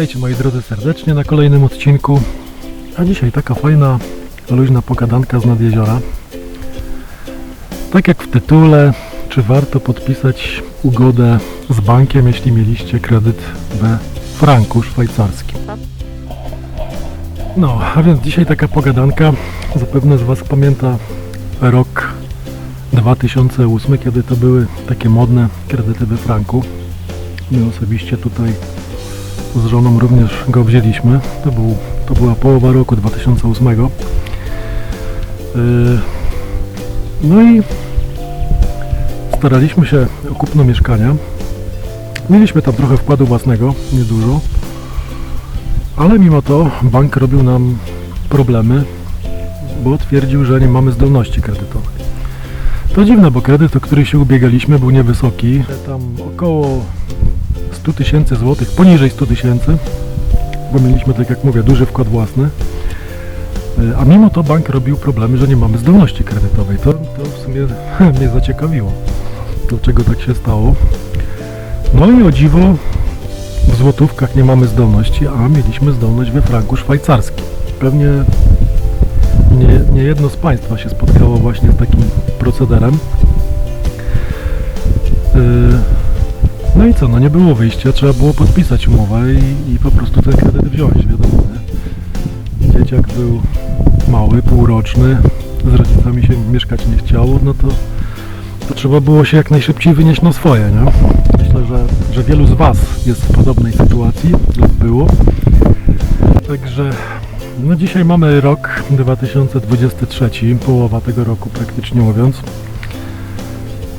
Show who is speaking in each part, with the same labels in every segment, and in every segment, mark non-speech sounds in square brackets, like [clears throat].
Speaker 1: Witajcie moi drodzy serdecznie na kolejnym odcinku. A dzisiaj taka fajna, luźna pogadanka z nad jeziora. Tak jak w tytule, czy warto podpisać ugodę z bankiem, jeśli mieliście kredyt we franku szwajcarskim? No, a więc dzisiaj taka pogadanka. Zapewne z Was pamięta rok 2008, kiedy to były takie modne kredyty we franku. My osobiście tutaj z żoną również go wzięliśmy. To, był, to była połowa roku 2008. Yy, No i staraliśmy się o kupno mieszkania. Mieliśmy tam trochę wkładu własnego, niedużo. Ale mimo to bank robił nam problemy, bo twierdził, że nie mamy zdolności kredytowej. To dziwne, bo kredyt, o który się ubiegaliśmy, był niewysoki. Tam około 100 tysięcy złotych, poniżej 100 tysięcy, bo mieliśmy, tak jak mówię, duży wkład własny. Y, A mimo to bank robił problemy, że nie mamy zdolności kredytowej. To, to w sumie [laughs] mnie zaciekawiło, dlaczego tak się stało. No i o dziwo, w złotówkach nie mamy zdolności, a mieliśmy zdolność we franku szwajcarskim. Pewnie nie, nie jedno z Państwa się spotkało właśnie z takim procederem. Yy, no i co, no nie było wyjścia, trzeba było podpisać umowę i, i po prostu ten kredyt wziąć, wiadomo, nie? Dzieciak był mały, półroczny, z rodzicami się mieszkać nie chciało, no to, to trzeba było się jak najszybciej wynieść na swoje, nie? Myślę, że, że wielu z Was jest w podobnej sytuacji, lub było. Także, no dzisiaj mamy rok 2023, połowa tego roku praktycznie mówiąc.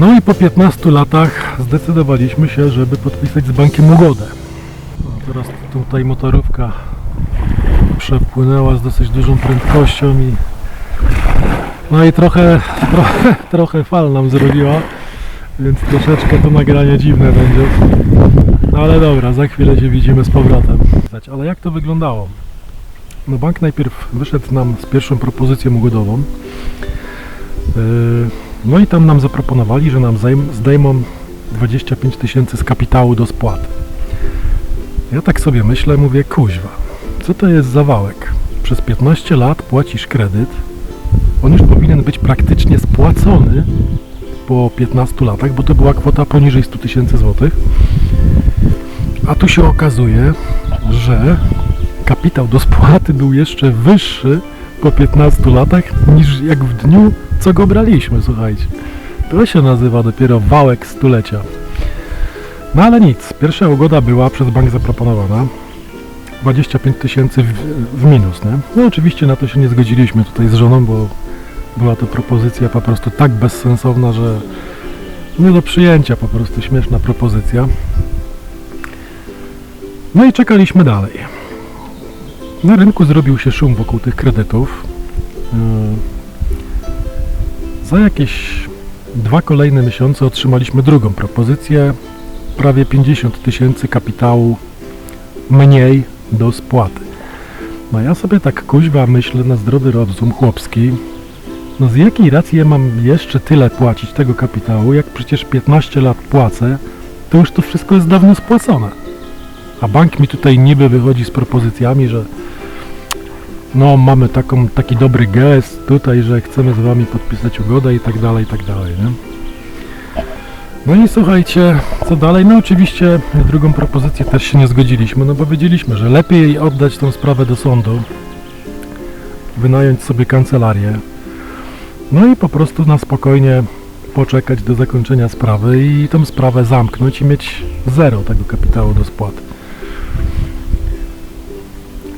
Speaker 1: No i po 15 latach zdecydowaliśmy się, żeby podpisać z bankiem ugodę. No, teraz tutaj motorówka przepłynęła z dosyć dużą prędkością i no i trochę, trochę, trochę fal nam zrobiła, więc troszeczkę to nagranie dziwne będzie. No ale dobra, za chwilę się widzimy z powrotem. Ale jak to wyglądało? No bank najpierw wyszedł nam z pierwszą propozycją ugodową. Yy, no i tam nam zaproponowali, że nam zdejmą 25 tysięcy z kapitału do spłaty. Ja tak sobie myślę, mówię, kuźwa, co to jest za wałek? Przez 15 lat płacisz kredyt, on już powinien być praktycznie spłacony po 15 latach, bo to była kwota poniżej 100 tysięcy złotych. A tu się okazuje, że kapitał do spłaty był jeszcze wyższy po 15 latach niż jak w dniu, co go braliśmy, słuchajcie. To się nazywa dopiero wałek stulecia. No ale nic, pierwsza ugoda była przez bank zaproponowana. 25 tysięcy w, w minus, nie? No oczywiście na to się nie zgodziliśmy tutaj z żoną, bo była to propozycja po prostu tak bezsensowna, że nie do przyjęcia po prostu śmieszna propozycja. No i czekaliśmy dalej. Na rynku zrobił się szum wokół tych kredytów. Za jakieś dwa kolejne miesiące otrzymaliśmy drugą propozycję. Prawie 50 tysięcy kapitału mniej do spłaty. No ja sobie tak kuźwa myślę na zdrowy rozum chłopski. No z jakiej racji ja mam jeszcze tyle płacić tego kapitału, jak przecież 15 lat płacę, to już to wszystko jest dawno spłacone. A bank mi tutaj niby wychodzi z propozycjami, że no mamy taką, taki dobry gest tutaj, że chcemy z wami podpisać ugodę i tak dalej, i tak dalej, nie? No i słuchajcie, co dalej? No oczywiście drugą propozycję też się nie zgodziliśmy, no bo wiedzieliśmy, że lepiej oddać tą sprawę do sądu, wynająć sobie kancelarię, no i po prostu na spokojnie poczekać do zakończenia sprawy i tą sprawę zamknąć i mieć zero tego kapitału do spłaty.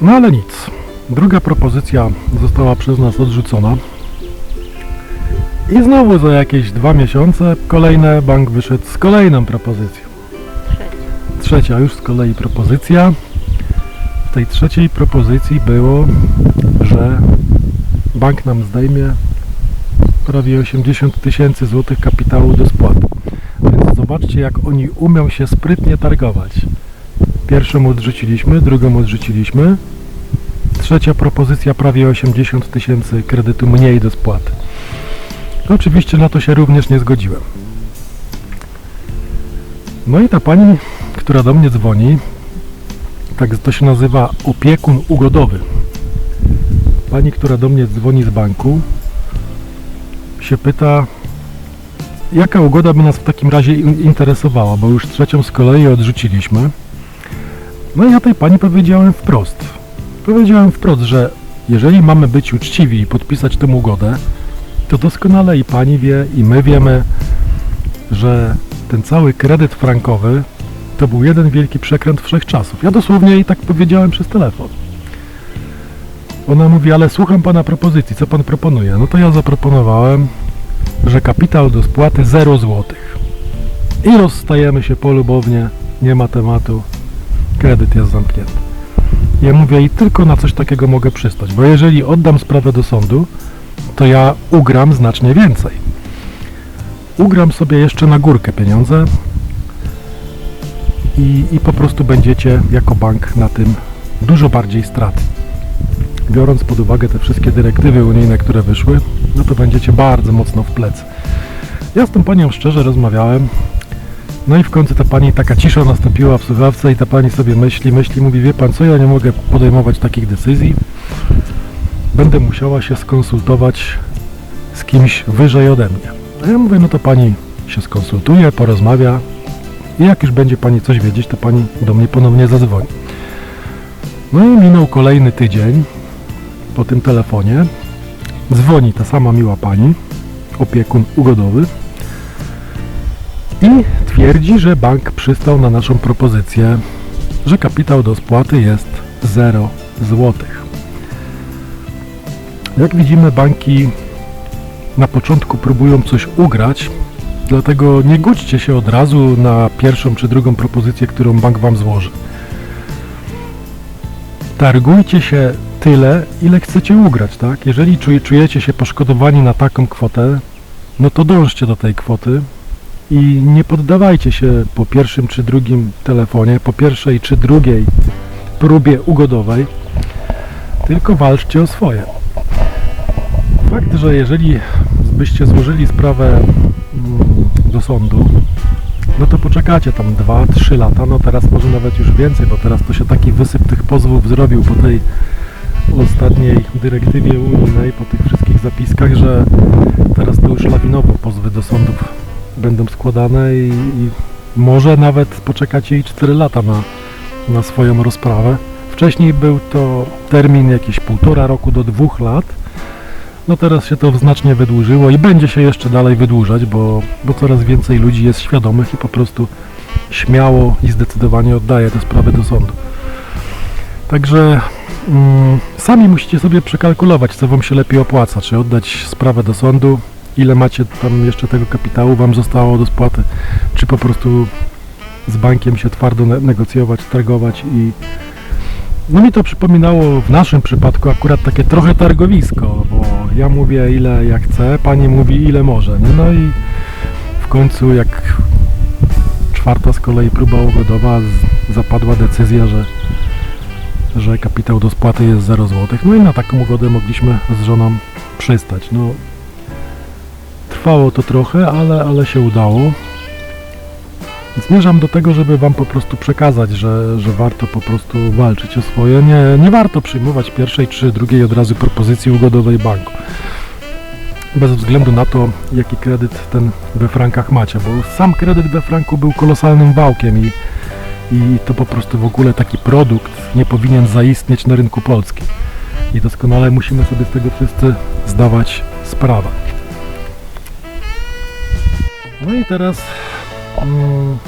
Speaker 1: No ale nic. Druga propozycja została przez nas odrzucona. I znowu za jakieś dwa miesiące kolejne bank wyszedł z kolejną propozycją. Trzecia już z kolei propozycja. W tej trzeciej propozycji było, że bank nam zdejmie prawie 80 tysięcy złotych kapitału do spłaty. Więc zobaczcie jak oni umią się sprytnie targować. Pierwszą odrzuciliśmy, drugą odrzuciliśmy. Trzecia propozycja prawie 80 tysięcy kredytu mniej do spłaty. Oczywiście na to się również nie zgodziłem. No i ta pani, która do mnie dzwoni, tak to się nazywa opiekun ugodowy. Pani, która do mnie dzwoni z banku, się pyta, jaka ugoda by nas w takim razie in- interesowała, bo już trzecią z kolei odrzuciliśmy. No i ja tej pani powiedziałem wprost. Powiedziałem wprost, że jeżeli mamy być uczciwi i podpisać tę ugodę, to doskonale i pani wie, i my wiemy, że ten cały kredyt frankowy to był jeden wielki przekręt wszechczasów. Ja dosłownie jej tak powiedziałem przez telefon. Ona mówi, ale słucham pana propozycji, co pan proponuje? No to ja zaproponowałem, że kapitał do spłaty 0 zł. I rozstajemy się polubownie, nie ma tematu, kredyt jest zamknięty. Ja mówię i tylko na coś takiego mogę przystać, bo jeżeli oddam sprawę do sądu, to ja ugram znacznie więcej. Ugram sobie jeszcze na górkę pieniądze i, i po prostu będziecie jako bank na tym dużo bardziej straty. Biorąc pod uwagę te wszystkie dyrektywy unijne, które wyszły, no to będziecie bardzo mocno w plecy. Ja z tą panią szczerze rozmawiałem, no i w końcu ta pani, taka cisza nastąpiła w słuchawce i ta pani sobie myśli, myśli, mówi, wie pan co, ja nie mogę podejmować takich decyzji, będę musiała się skonsultować z kimś wyżej ode mnie. A ja mówię, no to pani się skonsultuje, porozmawia i jak już będzie pani coś wiedzieć, to pani do mnie ponownie zadzwoni. No i minął kolejny tydzień po tym telefonie. Dzwoni ta sama miła pani, opiekun ugodowy i twierdzi, że bank przystał na naszą propozycję, że kapitał do spłaty jest 0 złotych. Jak widzimy, banki na początku próbują coś ugrać, dlatego nie gódźcie się od razu na pierwszą czy drugą propozycję, którą bank Wam złoży. Targujcie się tyle, ile chcecie ugrać, tak? Jeżeli czuj- czujecie się poszkodowani na taką kwotę, no to dążcie do tej kwoty i nie poddawajcie się po pierwszym czy drugim telefonie, po pierwszej czy drugiej próbie ugodowej, tylko walczcie o swoje. Fakt, że jeżeli byście złożyli sprawę mm, do sądu, no to poczekacie tam 2-3 lata, no teraz może nawet już więcej, bo teraz to się taki wysyp tych pozwów zrobił po tej ostatniej dyrektywie unijnej, po tych wszystkich zapiskach, że teraz to już lawinowo pozwy do sądów będą składane i, i może nawet poczekacie i 4 lata na, na swoją rozprawę. Wcześniej był to termin jakieś półtora roku do dwóch lat, no teraz się to znacznie wydłużyło i będzie się jeszcze dalej wydłużać, bo, bo coraz więcej ludzi jest świadomych i po prostu śmiało i zdecydowanie oddaje te sprawy do sądu. Także mm, sami musicie sobie przekalkulować, co Wam się lepiej opłaca, czy oddać sprawę do sądu, ile macie tam jeszcze tego kapitału Wam zostało do spłaty, czy po prostu z bankiem się twardo ne- negocjować, targować i no mi to przypominało w naszym przypadku akurat takie trochę targowisko, bo ja mówię ile jak chcę, pani mówi ile może, nie? No i w końcu jak czwarta z kolei próba ugodowa zapadła decyzja, że, że kapitał do spłaty jest 0 zł. No i na taką ugodę mogliśmy z żoną przystać. No trwało to trochę, ale, ale się udało. Zmierzam do tego, żeby Wam po prostu przekazać, że, że warto po prostu walczyć o swoje. Nie, nie warto przyjmować pierwszej czy drugiej od razu propozycji ugodowej banku. Bez względu na to, jaki kredyt ten we frankach macie, bo sam kredyt we franku był kolosalnym wałkiem i, i to po prostu w ogóle taki produkt nie powinien zaistnieć na rynku polskim. I doskonale musimy sobie z tego wszyscy zdawać sprawę. No i teraz Mm,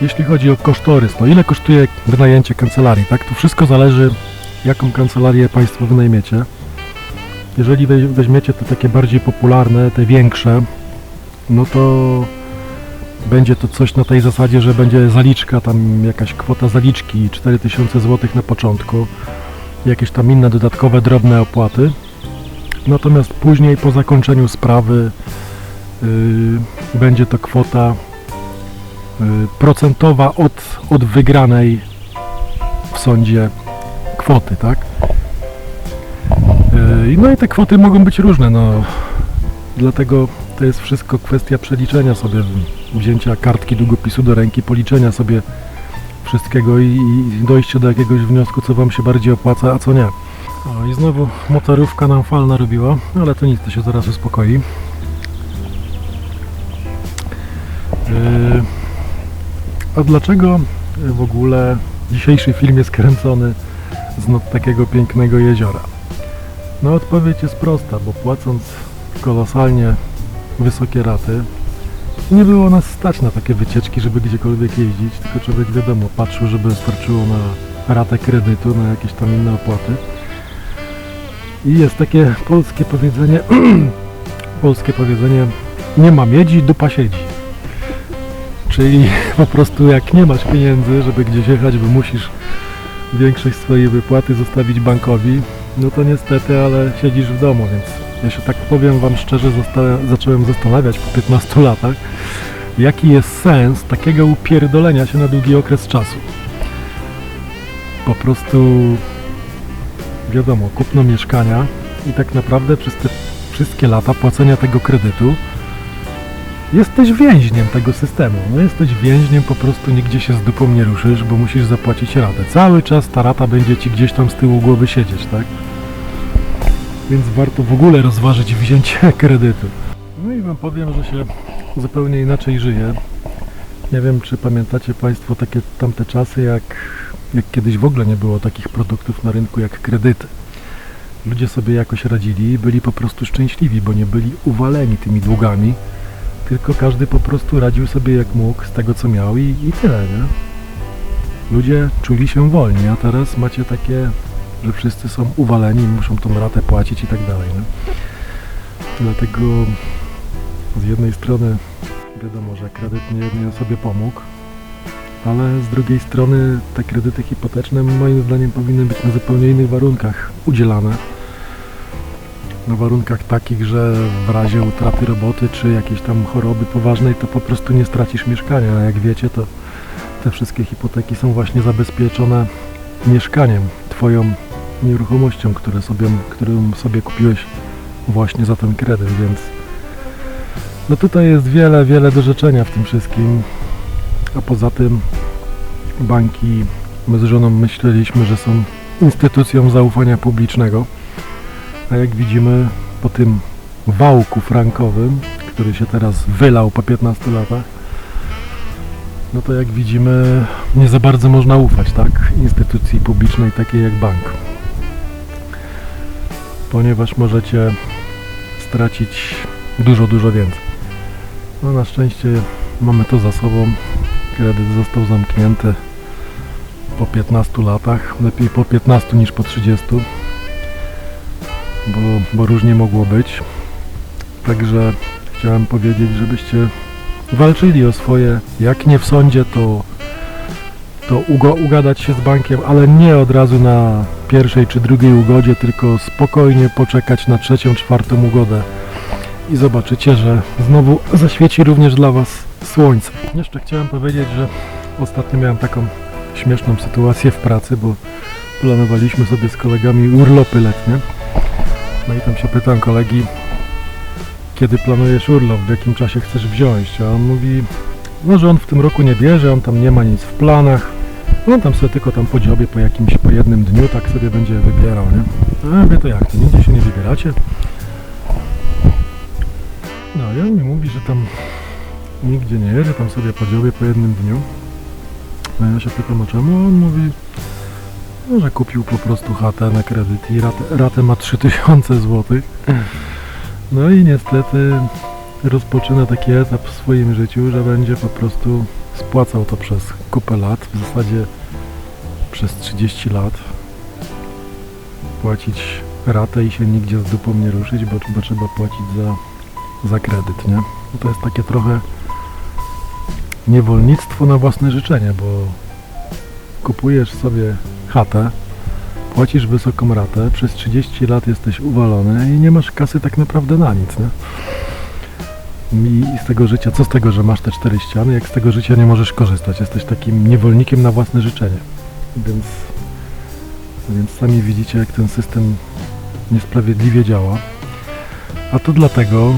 Speaker 1: jeśli chodzi o kosztorys, no ile kosztuje wynajęcie kancelarii, tak? To wszystko zależy, jaką kancelarię Państwo wynajmiecie. Jeżeli weź- weźmiecie te takie bardziej popularne, te większe, no to będzie to coś na tej zasadzie, że będzie zaliczka, tam jakaś kwota zaliczki 4000 zł na początku, jakieś tam inne dodatkowe drobne opłaty. Natomiast później po zakończeniu sprawy będzie to kwota y, procentowa od, od wygranej w sądzie kwoty, tak? Y, No i te kwoty mogą być różne, no dlatego to jest wszystko kwestia przeliczenia sobie, wzięcia kartki długopisu do ręki, policzenia sobie wszystkiego i, i dojście do jakiegoś wniosku, co Wam się bardziej opłaca, a co nie. O, i znowu motorówka nam fal narobiła, ale to nic, to się zaraz uspokoi. A dlaczego w ogóle dzisiejszy film jest kręcony z takiego pięknego jeziora? No odpowiedź jest prosta, bo płacąc kolosalnie wysokie raty, nie było nas stać na takie wycieczki, żeby gdziekolwiek jeździć, tylko człowiek wiadomo, patrzył, żeby starczyło na ratę kredytu, na jakieś tam inne opłaty. I jest takie polskie powiedzenie, [clears throat] polskie powiedzenie, nie ma miedzi, dupa siedzi. Czyli [laughs] po prostu jak nie masz pieniędzy, żeby gdzieś jechać, bo musisz większość swojej wypłaty zostawić bankowi, no to niestety, ale siedzisz w domu, więc ja się tak powiem Wam szczerze, zacząłem zastanawiać po 15 latach, jaki jest sens takiego upierdolenia się na długi okres czasu. Po prostu, wiadomo, kupno mieszkania i tak naprawdę przez te wszystkie lata płacenia tego kredytu jesteś więźniem tego systemu. No jesteś więźniem, po prostu nigdzie się z dupą nie ruszysz, bo musisz zapłacić ratę. Cały czas ta rata będzie Ci gdzieś tam z tyłu głowy siedzieć, tak? Więc warto w ogóle rozważyć wzięcie [laughs] kredytu. No i Wam powiem, że się zupełnie inaczej żyje. Nie wiem, czy pamiętacie Państwo takie tamte czasy, jak, jak kiedyś w ogóle nie było takich produktów na rynku jak kredyty. Ludzie sobie jakoś radzili byli po prostu szczęśliwi, bo nie byli uwaleni tymi długami, tylko każdy po prostu radził sobie jak mógł z tego co miał i, i tyle, nie? Ludzie czuli się wolni, a teraz macie takie, że wszyscy są uwaleni muszą tą ratę płacić i tak dalej, nie? Dlatego z jednej strony wiadomo, że kredyt nie jednej osobie pomógł, ale z drugiej strony te kredyty hipoteczne moim zdaniem powinny być na zupełnie innych warunkach udzielane. Na warunkach takich, że w razie utraty roboty czy jakiejś tam choroby poważnej to po prostu nie stracisz mieszkania, a jak wiecie to te wszystkie hipoteki są właśnie zabezpieczone mieszkaniem, twoją nieruchomością, które sobie, którą sobie kupiłeś właśnie za ten kredyt, więc no tutaj jest wiele, wiele do rzeczenia w tym wszystkim, a poza tym banki, my z żoną myśleliśmy, że są instytucją zaufania publicznego, a jak widzimy po tym wałku frankowym, który się teraz wylał po 15 latach, no to jak widzimy nie za bardzo można ufać, tak, instytucji publicznej takiej jak bank. Ponieważ możecie stracić dużo, dużo więcej. No na szczęście mamy to za sobą. Kredyt został zamknięty po 15 latach. Lepiej po 15 niż po 30. Bo, bo różnie mogło być. Także chciałem powiedzieć, żebyście walczyli o swoje. Jak nie w sądzie, to, to ugadać się z bankiem, ale nie od razu na pierwszej czy drugiej ugodzie, tylko spokojnie poczekać na trzecią, czwartą ugodę i zobaczycie, że znowu zaświeci również dla Was słońce. Jeszcze chciałem powiedzieć, że ostatnio miałem taką śmieszną sytuację w pracy, bo planowaliśmy sobie z kolegami urlopy letnie. No i tam się pytam kolegi, kiedy planujesz urlop, w jakim czasie chcesz wziąć, a on mówi, no że on w tym roku nie bierze, on tam nie ma nic w planach, on tam sobie tylko tam po dziobie, po jakimś, po jednym dniu tak sobie będzie wybierał, nie? A ja mówię, to jak, to nigdzie się nie wybieracie? No i on mi mówi, że tam nigdzie nie jedzie, tam sobie po dziobie po jednym dniu. No ja się pytam, a czemu? On mówi, no, że kupił po prostu chatę na kredyt i ratę, ratę ma 3000 zł. No i niestety rozpoczyna taki etap w swoim życiu, że będzie po prostu spłacał to przez kupę lat, w zasadzie przez 30 lat. Płacić ratę i się nigdzie z dupą nie ruszyć, bo, bo trzeba płacić za, za kredyt, nie? No to jest takie trochę niewolnictwo na własne życzenie, bo kupujesz sobie chatę, płacisz wysoką ratę, przez 30 lat jesteś uwalony i nie masz kasy tak naprawdę na nic, nie? I z tego życia, co z tego, że masz te cztery ściany, jak z tego życia nie możesz korzystać? Jesteś takim niewolnikiem na własne życzenie. Więc, więc sami widzicie, jak ten system niesprawiedliwie działa. A to dlatego,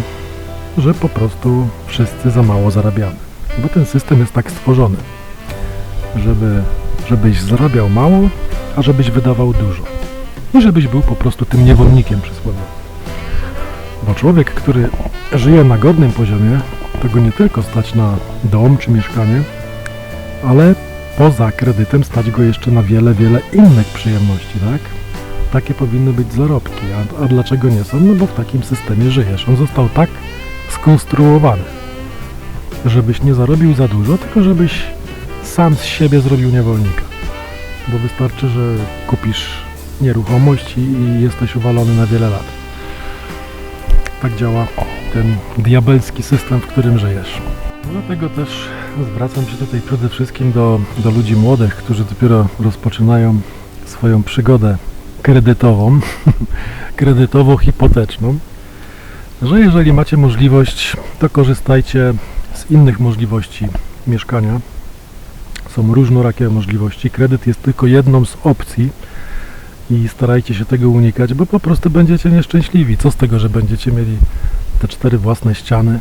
Speaker 1: że po prostu wszyscy za mało zarabiamy. Bo ten system jest tak stworzony, żeby, żebyś zarabiał mało, a żebyś wydawał dużo. I żebyś był po prostu tym niewolnikiem przysłowiowym. Bo człowiek, który żyje na godnym poziomie, to go nie tylko stać na dom czy mieszkanie, ale poza kredytem stać go jeszcze na wiele, wiele innych przyjemności, tak? Takie powinny być zarobki. A, a dlaczego nie są? No bo w takim systemie żyjesz. On został tak skonstruowany, żebyś nie zarobił za dużo, tylko żebyś sam z siebie zrobił niewolnika. Bo wystarczy, że kupisz nieruchomość i, jesteś uwalony na wiele lat. Tak działa ten diabelski system, w którym żyjesz. Dlatego też zwracam się tutaj przede wszystkim do, do ludzi młodych, którzy dopiero rozpoczynają swoją przygodę kredytową, [laughs] kredytowo-hipoteczną, że jeżeli macie możliwość, to korzystajcie z innych możliwości mieszkania. Są różnorakie możliwości. Kredyt jest tylko jedną z opcji i starajcie się tego unikać, bo po prostu będziecie nieszczęśliwi. Co z tego, że będziecie mieli te cztery własne ściany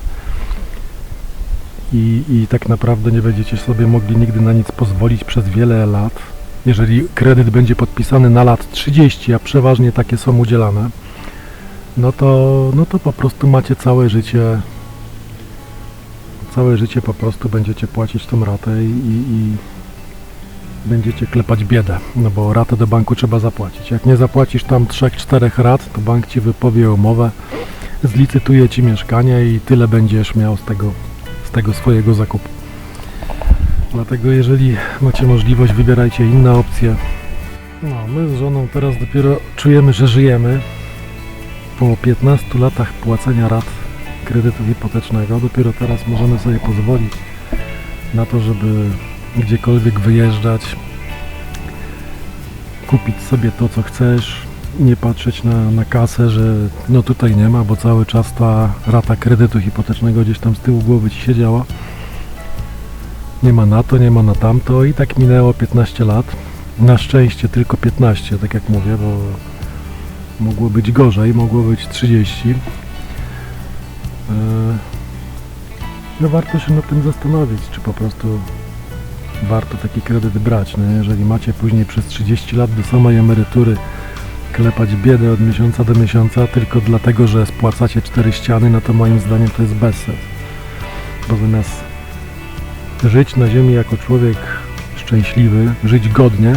Speaker 1: i, i tak naprawdę nie będziecie sobie mogli nigdy na nic pozwolić przez wiele lat. Jeżeli kredyt będzie podpisany na lat 30, a przeważnie takie są udzielane, no to, no to po prostu macie całe życie, całe życie po prostu będziecie płacić tą ratę i, i, będziecie klepać biedę, no bo ratę do banku trzeba zapłacić. Jak nie zapłacisz tam 3-4 rat, to bank ci wypowie umowę, zlicytuje ci mieszkanie i tyle będziesz miał z tego, z tego swojego zakupu. Dlatego jeżeli macie możliwość, wybierajcie inne opcje. No, my z żoną teraz dopiero czujemy, że żyjemy. Po 15 latach płacenia rat kredytu hipotecznego, dopiero teraz możemy sobie pozwolić na to, żeby gdziekolwiek wyjeżdżać, kupić sobie to, co chcesz, nie patrzeć na, na kasę, że no tutaj nie ma, bo cały czas ta rata kredytu hipotecznego gdzieś tam z tyłu głowy ci siedziała. Nie ma na to, nie ma na tamto i tak minęło 15 lat. Na szczęście tylko 15, tak jak mówię, bo mogło być gorzej, mogło być 30. Eee, No warto się nad tym zastanowić, czy po prostu warto taki kredyt brać. No, jeżeli macie później przez 30 lat do samej emerytury klepać biedę od miesiąca do miesiąca tylko dlatego, że spłacacie cztery ściany, no to moim zdaniem to jest bezsens. Bo zamiast żyć na ziemi jako człowiek szczęśliwy, żyć godnie,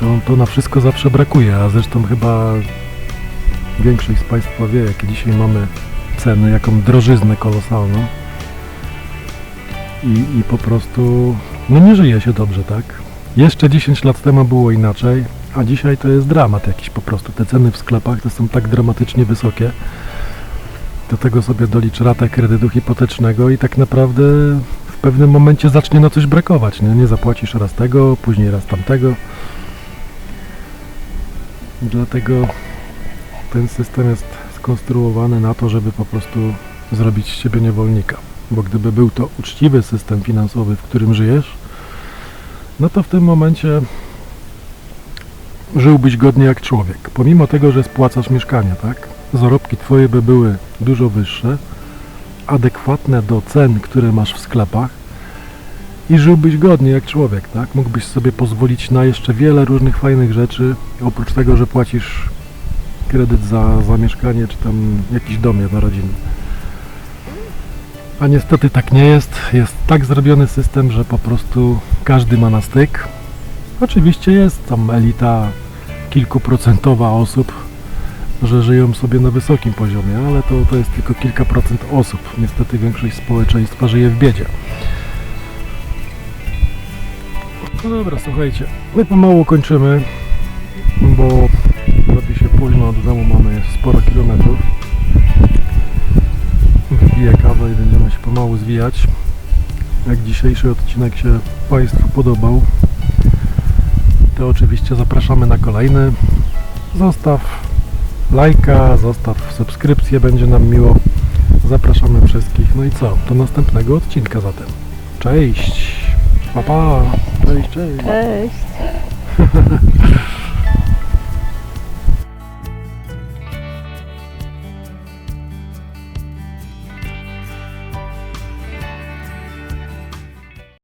Speaker 1: to, to na wszystko zawsze brakuje, a zresztą chyba większość z Państwa wie, jakie dzisiaj mamy ceny, jaką drożyznę kolosalną i, i po prostu no nie żyje się dobrze, tak? Jeszcze 10 lat temu było inaczej, a dzisiaj to jest dramat jakiś po prostu. Te ceny w sklepach to są tak dramatycznie wysokie. Do tego sobie dolicz ratę kredytu hipotecznego i tak naprawdę w pewnym momencie zacznie na coś brakować. Nie, nie zapłacisz raz tego, później raz tamtego. Dlatego ten system jest skonstruowany na to, żeby po prostu zrobić z siebie niewolnika. Bo gdyby był to uczciwy system finansowy, w którym żyjesz, no to w tym momencie żyłbyś godnie jak człowiek. Pomimo tego, że spłacasz mieszkanie, tak? Zarobki twoje by były dużo wyższe, adekwatne do cen, które masz w sklepach i żyłbyś godnie jak człowiek, tak? Mógłbyś sobie pozwolić na jeszcze wiele różnych fajnych rzeczy, oprócz tego, że płacisz kredyt za, za mieszkanie, czy tam jakiś dom jednorodzinny. A niestety tak nie jest. Jest tak zrobiony system, że po prostu każdy ma na styk. Oczywiście jest tam elita kilkuprocentowa osób, że żyją sobie na wysokim poziomie, ale to, to jest tylko kilka procent osób. Niestety większość społeczeństwa żyje w biedzie. No dobra, słuchajcie, my pomału kończymy, bo późno, do domu mamy sporo kilometrów. Wbiję kawę i będziemy się pomału zwijać. Jak dzisiejszy odcinek się Państwu podobał, to oczywiście zapraszamy na kolejny. Zostaw lajka, zostaw subskrypcję, będzie nam miło. Zapraszamy wszystkich. No i co? Do następnego odcinka zatem. Cześć! Pa, pa! Cześć, cześć!
Speaker 2: Cześć. [laughs]